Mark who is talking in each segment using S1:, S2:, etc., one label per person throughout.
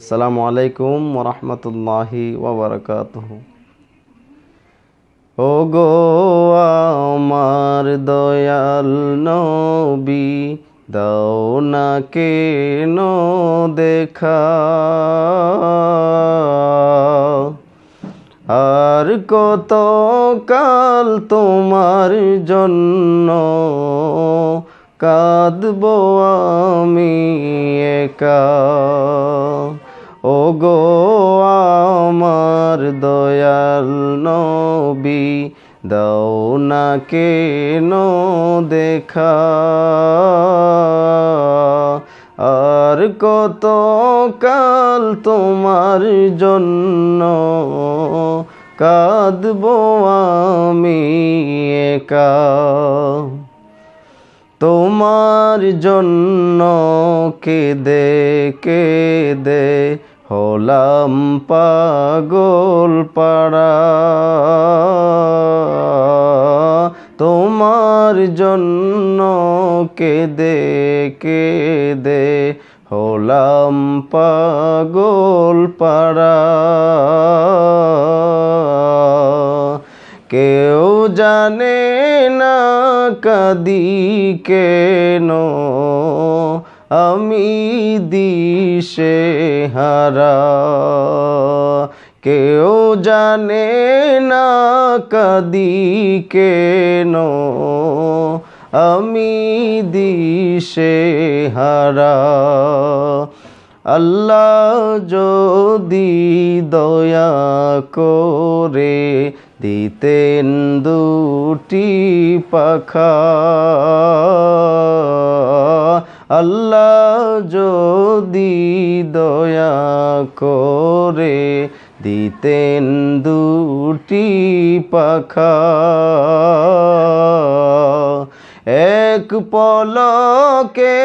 S1: আসসালামু আলাইকুম ওরহমতুল্লাহি ওবরকাতুহ। ও গো আমার দয়াল নবী, দাও না কেন দেখা। আর কত কাল তোমার জন্য কাঁদব আমি একা। কেন দেখা। আর কত কাল তোমার জন্য কাঁদব আমি একা। তোমার জন্য কেদে কেদে হলাম পাগল পাড়া। তোমার জন্য কেদে কেদে হলাম পাগল পাড়া। কেউ জানে না কাদি কেন? আমি দিশে হারা কেউ জানে না কাদি কেন? আমি দিশে হারা। আল্লাহ যদি দয়া করে দিতেন দুটি পাখা। আল্লাহ যদি দয়া করে দিতেন দুটি পাখা। এক পলকে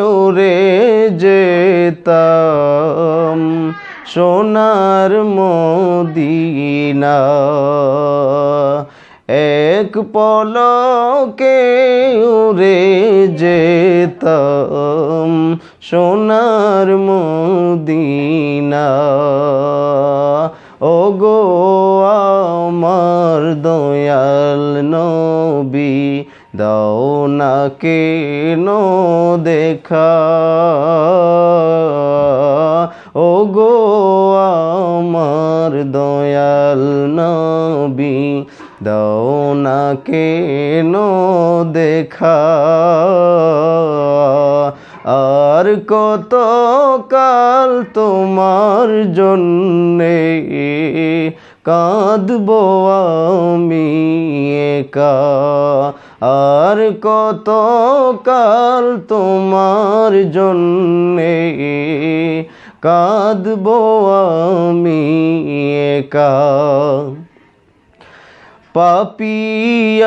S1: উড়ে যেতাম সোনার মদিনা। এক পলকে উড়ে যেতাম সোনার মদিনা। ও গো আমার দয়াল নবী, দাও না কেন দেখা। ও গো আমার দয়াল নবী দাও না কেন দেখা। আর কত কাল তোমার জন্যে কাঁদব আমি একা। আর কত কাল তোমার জন্যে কাঁদব আমি একা। পাপিয়ামি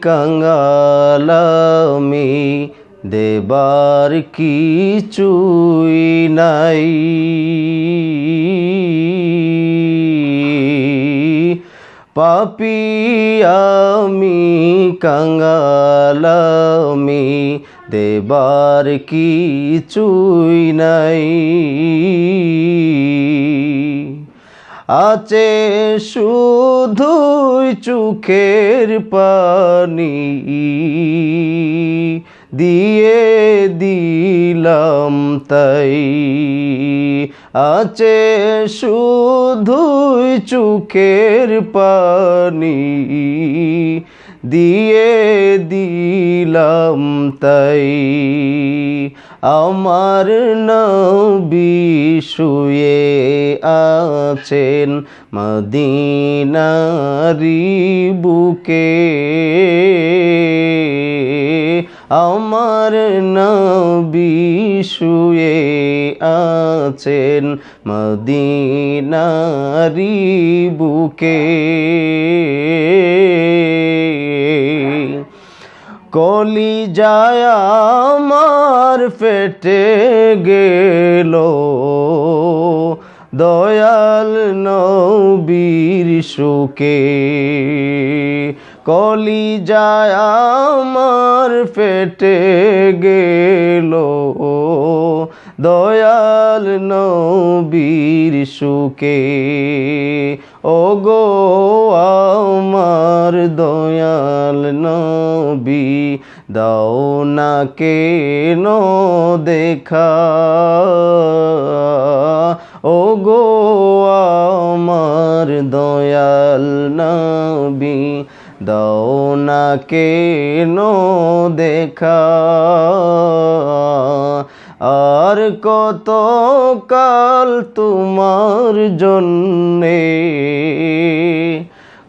S1: কাঙ্গালামি দেবার কিছুই নাই। পাপিয়ামি কাঙ্গালামি দেবার কিছুই নাই। আছে শুধুই চোখের পানি। দিয়ে দিলাম তাই। আছে শুধুই চোখের পানি। দিয়ে দিলাম তাই। আমার নবী আছেন মদিনারি বুকে। আমার নবী আছেন মদিনারি বুকে। কলি যায় আমার ফেটে গেল, দয়াল নবীর সুকে কলি যায় আমার ফেটে গেল দয়াল নবীর সুকে ও গো আমার দয়াল নবী, দাও না কেন দেখা। ও গো আমার দয়াল নবী, দাও না কেন দেখা। আর কত কাল তোমার জন্যে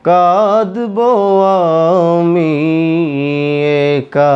S1: কাঁদব আমি একা।